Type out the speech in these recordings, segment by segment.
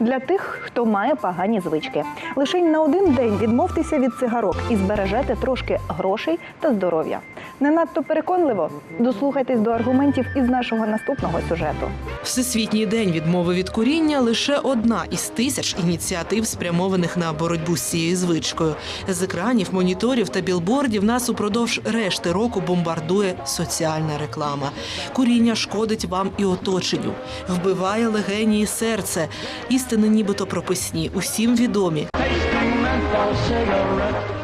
Для тих, хто має погані звички. Лише на один день відмовтеся від цигарок і збережете трошки грошей та здоров'я. Не надто переконливо? Дослухайтесь до аргументів із нашого наступного сюжету. Всесвітній день відмови від куріння лише одна із тисяч ініціатив, спрямованих на боротьбу з цією звичкою. З екранів, моніторів та білбордів нас упродовж решти року бомбардує соціальна реклама. Куріння шкодить вам і оточенню, вбиває легені і серце. Істини нібито прописні, усім відомі.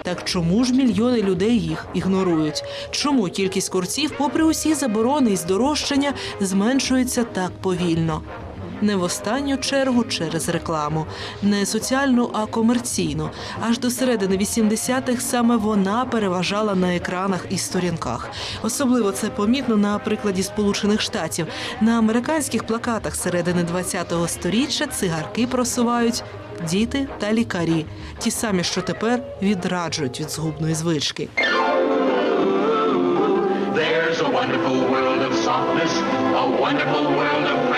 Так чому ж мільйони людей їх ігнорують? Чому кількість курців, попри усі заборони і здорожчання, зменшується так повільно? Не в останню чергу через рекламу, не соціальну, а комерційну. Аж до середини 80-х саме вона переважала на екранах і сторінках. Особливо це помітно на прикладі Сполучених Штатів. На американських плакатах середини 20-го сторіччя цигарки просувають діти та лікарі, ті самі, що тепер відраджують від згубної звички. There's a wonderful world of softness, a wonderful world of.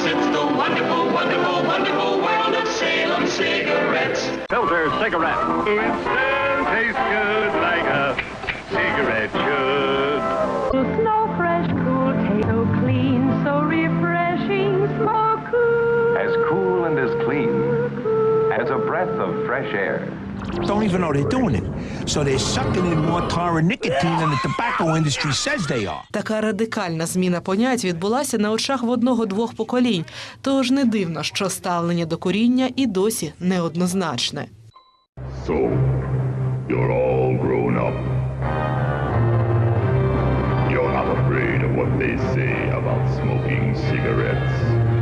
It's the wonderful, wonderful, wonderful world of Salem cigarettes. Filter cigarette. It still tastes good breath of fresh air. don't even know they're doing it. So they're sucking in more tar and nicotine than the tobacco industry says they are. Така радикальна зміна понять відбулася на очах в одного-двох поколінь. Тож не дивно, що ставлення до куріння і досі неоднозначне. So, you're all grown up. You're not afraid of what they say about smoking cigarettes.